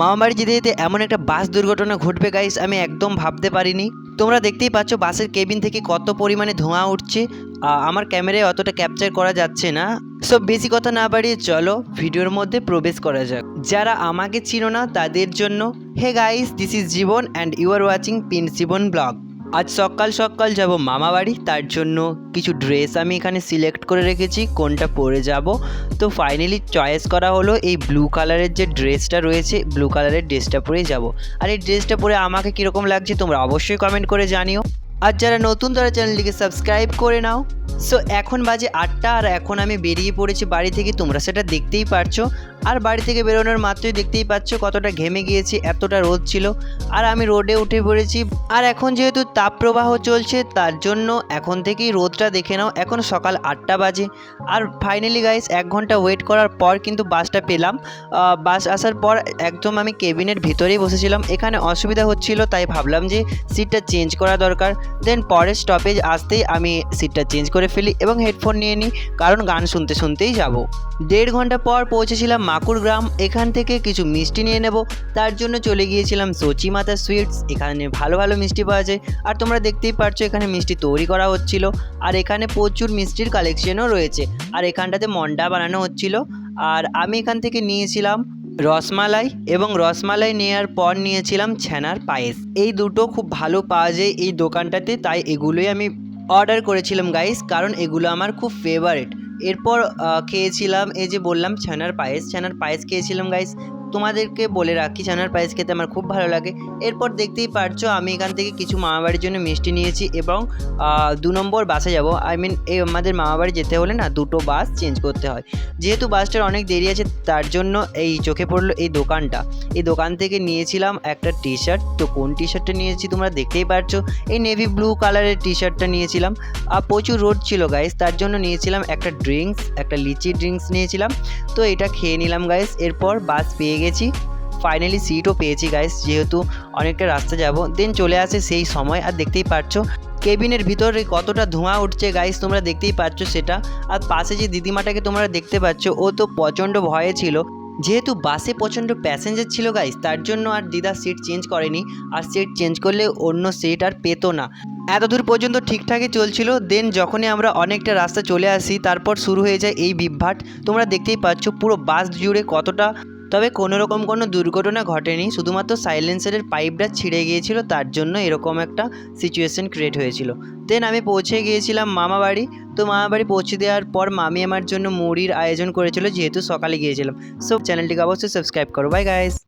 মামাবাড়ি যেতে যেতে এমন একটা বাস দুর্ঘটনা ঘটবে গাইস আমি একদম ভাবতে পারিনি। তোমরা দেখতেই পাচ্ছ বাসের কেবিন থেকে কত পরিমাণে ধোঁয়া উঠছে। আমার ক্যামেরায় অতটা ক্যাপচার করা যাচ্ছে না। সো বেশি কথা না বাড়িয়ে চলো, ভিডিওর মধ্যে প্রবেশ করা যাক। যারা আমাকে চিনো না, তাদের জন্য hey guys this is Jiban and you are watching pin Jiban blog আজ সকাল সকাল যাব মামা বাড়ি, তার জন্য কিছু ড্রেস আমি এখানে সিলেক্ট করে রেখেছি, কোনটা পরে যাব। তো ফাইনালি চয়েস করা হলো এই ব্লু কালারের যে ড্রেসটা রয়েছে ব্লু কালারের ড্রেসটা পরেই যাব। আর এই ড্রেসটা পরে আমাকে কীরকম লাগছে তোমরা অবশ্যই কমেন্ট করে জানিও। আর যারা নতুন, তারা চ্যানেলটিকে সাবস্ক্রাইব করে নাও। সো এখন বাজে আটটা, আর এখন আমি বেরিয়ে পড়েছি বাড়ি থেকে, তোমরা সেটা দেখতেই পারছ। আর বাড়ি থেকে বেরোনোর মাত্রই দেখতেই পাচ্ছ কতটা ঘেমে গিয়েছি, এতটা রোদ ছিল। আর আমি রোডে উঠে পড়েছি। আর এখন যেহেতু তাপপ্রবাহ চলছে, তার জন্য এখন থেকেই রোদটা দেখে নাও। এখন সকাল আটটা বাজে। আর ফাইনালি গাইস এক ঘণ্টা ওয়েট করার পর কিন্তু বাসটা পেলাম। বাস আসার পর একদম আমি কেবিনের ভিতরেই বসেছিলাম। এখানে অসুবিধা হচ্ছিল, তাই ভাবলাম যে সিটটা চেঞ্জ করা দরকার। দেন পরের স্টপেজ আসতেই আমি সিটটা চেঞ্জ করে ফেলি এবং হেডফোন নিয়ে নিই, কারণ গান শুনতে শুনতেই যাব। দেড় ঘণ্টা পর পৌঁছেছিলাম মাকুর গ্রাম, এখান থেকে কিছু মিষ্টি নিয়ে নেব। তার জন্য চলে গিয়েছিলাম সচি মাতা সুইটস এখানে ভালো ভালো মিষ্টি পাওয়া যায়। আর তোমরা দেখতেই পারছ, এখানে মিষ্টি তৈরি করা হচ্ছিল। আর এখানে প্রচুর মিষ্টির কালেকশনও রয়েছে। আর এখানটাতে মন্ডা বানানো হচ্ছিল। আর আমি এখান থেকে নিয়েছিলাম রসমালাই এবং রসমালাই নেওয়ার পর নিয়েছিলাম ছানার পায়েস। এই দুটো খুব ভালো পাওয়া যায় এই দোকানটাতে, তাই এগুলোই আমি অর্ডার করেছিলাম গাইস কারণ এগুলো আমার খুব ফেভারিট এরপর খেয়েছিলাম এই যে বললাম ছানার পায়েস ছানার পায়েস খেয়েছিলাম গাইস তোমাদেরকে বলে রাখি ছানার পায়েস খেতে আমার খুব ভালো লাগে। এরপর দেখতেই পারছ, আমি এখান থেকে কিছু মামাবাড়ির জন্য মিষ্টি নিয়েছি এবং দু নম্বর বাসে যাব। আই মিন এই আমাদের মামাবাড়ি যেতে হলে না দুটো বাস চেঞ্জ করতে হয়। যেহেতু বাসটার অনেক দেরি আছে, তার জন্য এই চোখে পড়ল এই দোকানটা। এই দোকান থেকে নিয়েছিলাম একটা টি শার্ট তো কোন টি শার্টটা নিয়েছি তোমরা দেখতেই পারছ? এই নেভি ব্লু কালারের টি শার্টটা নিয়েছিলাম। আর প্রচুর রোড ছিল গাইস তার জন্য নিয়েছিলাম একটা ড্রিঙ্কস একটা লিচি ড্রিঙ্কস নিয়েছিলাম। তো এটা খেয়ে নিলাম গাইস এরপর বাস পেয়ে গেছি। ফাইনালি সিটও পেয়েছি গাইস যেহেতু অনেকটা রাস্তা যাব। দেন চলে আসে সেই সময়, আর দেখতেই পাচ্ছ কেবিনের ভিতরে কতটা ধোঁয়া উঠছে গাইস তোমরা দেখতেই পাচ্ছ সেটা। আর পাশে যে দিদিমাটাকে তোমরা দেখতে পাচ্ছ, ও তো প্রচণ্ড ভয়ে ছিল। যেহেতু বাসে প্রচণ্ড প্যাসেঞ্জার ছিল গাইস তার জন্য আর দিদা সিট চেঞ্জ করেনি। আর সিট চেঞ্জ করলে অন্য সিট আর পেতো না। এত দূর পর্যন্ত ঠিকঠাকই চলছিল। দেন যখনই আমরা অনেকটা রাস্তা চলে আসি, তারপর শুরু হয়ে যায় এই বিভ্রাট। তোমরা দেখতেই পাচ্ছ, পুরো বাস জুড়ে কতটা তবে কোনো রকম কোনো দুর্ঘটনা ঘটেনি, শুধুমাত্র সাইলেন্সারের পাইপটা ছিঁড়ে গিয়েছিল, তার জন্য এরকম একটা সিচুয়েশন ক্রিয়েট হয়েছিল। দেন আমি পৌঁছে গিয়েছিলাম মামা বাড়ি। তো মামা বাড়ি পৌঁছে দেওয়ার পর মামি আমার জন্য মুড়ির আয়োজন করেছিল, যেহেতু সকালে গিয়েছিলাম। সো চ্যানেলটিকে অবশ্যই সাবস্ক্রাইব করো। Bye guys